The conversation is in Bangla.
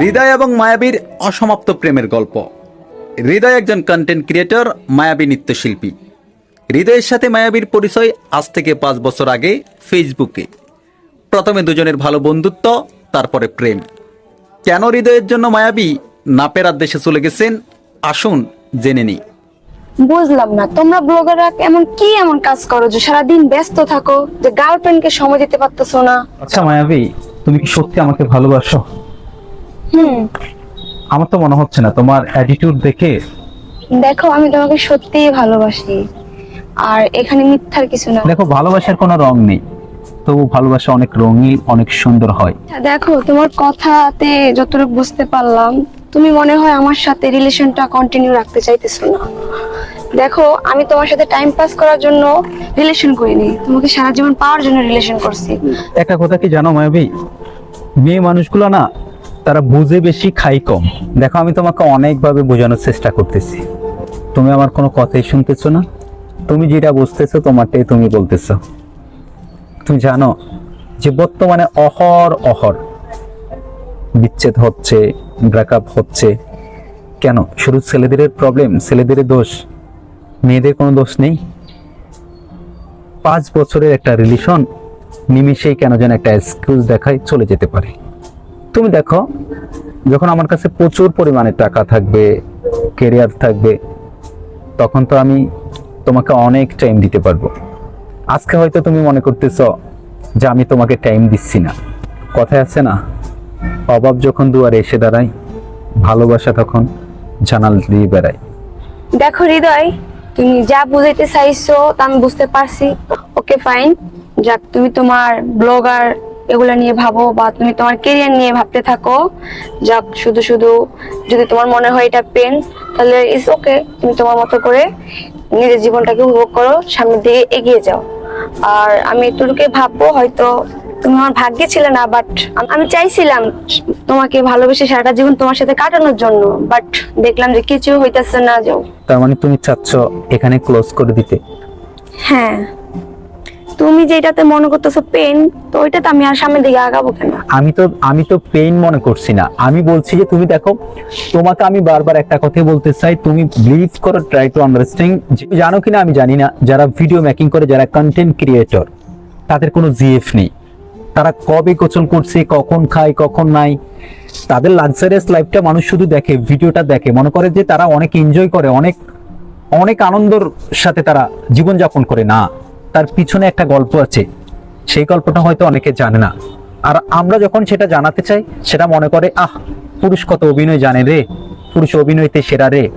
হৃদয় এবং মায়াবীর অসমাপ্ত প্রেমের গল্প। হৃদয় একজন কন্টেন্ট ক্রিয়েটর মায়াবী নৃত্যশিল্পী। হৃদয়ের সাথে মায়াবীর পরিচয় আজ থেকে পাঁচ বছর আগে ফেসবুকে প্রথমে দুজনের ভালো বন্ধুত্ব তারপরে প্রেম। কেন হৃদয়ের জন্য মায়াবী? নাপেরার দেশে চলে গেছেন? আসুন জেনে নিই। বুঝলাম না তোমরা ব্লগাররা এমন কি এমন কাজ করো যে সারাদিন ব্যস্ত থাকো যে গার্লফ্রেন্ডকে সময় দিতে পারতেছো না? আচ্ছা মায়াবী তুমি কি সত্যি আমাকে ভালোবাসো? আমার তো মনে হচ্ছে না তোমার অ্যাটিটিউড দেখে দেখো আমি তোমাকে সত্যিই ভালোবাসি। আর এখানে মিথ্যার কিছু না। দেখো ভালোবাসার কোনো রং নেই। তবু ভালোবাসা অনেক রঙিন অনেক সুন্দর হয়। দেখো তোমার কথাতে যতটুকু বুঝতে পারলাম তুমি মনে হয় আমার সাথে রিলেশনটা কন্টিনিউ রাখতে চাইতেছো না। দেখো আমি তোমার সাথে টাইম পাস করার জন্য রিলেশন করিনি। তোমাকে সারা জীবন পাওয়ার জন্য রিলেশন করছি। একটা কথা কি জানো মায়াবী? মেয়ে মানুষগুলো না তারা বুঝে বেশি খাই কম। দেখো, আমি তোমাকে অনেকভাবে বোঝানোর চেষ্টা করতেছি। তুমি আমার কোনো কথাই শুনতেছো না। তুমি যেটা বুঝতেছো, তোমারটাই তুমি বলতেছো। তুমি জানো যে বর্তমানে অহর অহর বিচ্ছেদ হচ্ছে ব্রেকআপ হচ্ছে। কেন? শুধু ছেলেদের প্রবলেম ছেলেদের দোষ। মেয়েদের কোনো দোষ নেই। পাঁচ বছরের একটা রিলেশন নিমিশেই কেন যেন একটা এক্সকিউজ দেখায় চলে যেতে পারে। তুমি দেখো, যখন আমার কাছে প্রচুর পরিমাণে টাকা থাকবে কেরিয়ার থাকবে, তখন তো আমি তোমাকে অনেক টাইম দিতে পারব। আজকে হয়তো তুমি মনে করতেছ যে আমি তোমাকে টাইম দিচ্ছি না। কথায় আছে না, অভাব যখন দুয়ারে এসে দাঁড়ায়, ভালোবাসা তখন জানাল দিয়ে বেড়ায়। দেখো হৃদয়, তুমি যা বুঝাইতে চাইছো তা আমি বুঝতে পারছি। ওকে ফাইন যাক, তুমি তোমার ব্লগার এগুলা নিয়ে ভাবো বা তুমি তোমার কেরিয়ার নিয়ে ভাবতে থাকো। যাক শুধু শুধু যদি তোমার মনে হয় এটা পেন তাহলে ইস ওকে তুমি তোমার মতো করে নিজের জীবনটাকে উপভোগ করো সামনের দিকে এগিয়ে যাও। আর আমি তোকে ভাববো হয়তো তুমি আমার ভাগ্যে ছিলে না বাট আমি চাইছিলাম তোমাকে ভালোবেসে সারাটা জীবন তোমার সাথে কাটানোর জন্য বাট দেখলাম যে কিছু হইতেছে না যাও। তার মানে তুমি চাচ্ছ এখানে ক্লোজ করে দিতে? হ্যাঁ। তুমি যেটাতে মনে করতেছো পেন তো ওইটাতে আমি আর সামনের দিকে আগাবো কেন? আমি তো আমি তো পেইন মনে করছি না। আমি বলছি যে তুমি দেখো, তোমাকে আমি বারবার একটা কথাই বলতে চাই, তুমি বিলিভ করো ট্রাই টু আন্ডারস্ট্যান্ড জানো কিনা আমি জানি না, যারা ভিডিও মেকিং করে, যারা কন্টেন্ট ক্রিয়েটর তাদের কোনো জিএফ নেই। তারা কবে গোচল করছে, কখন খায়, কখন নাই, তাদের লাক্সারিয়াস লাইফটা মানুষ শুধু দেখে ভিডিওটা দেখে। মনে করে যে তারা অনেক এনজয় করে, অনেক অনেক আনন্দর সাথে তারা জীবনযাপন করে। না তার পিছনে একটা গল্প আছে। সেই গল্পটা হয়তো অনেকে জানে না। আর আমরা যখন সেটা জানাতে চাই, সেটা মনে করে, আহ, পুরুষ কত অভিনয় জানে রে? পুরুষ অভিনয়তে সেরা রে?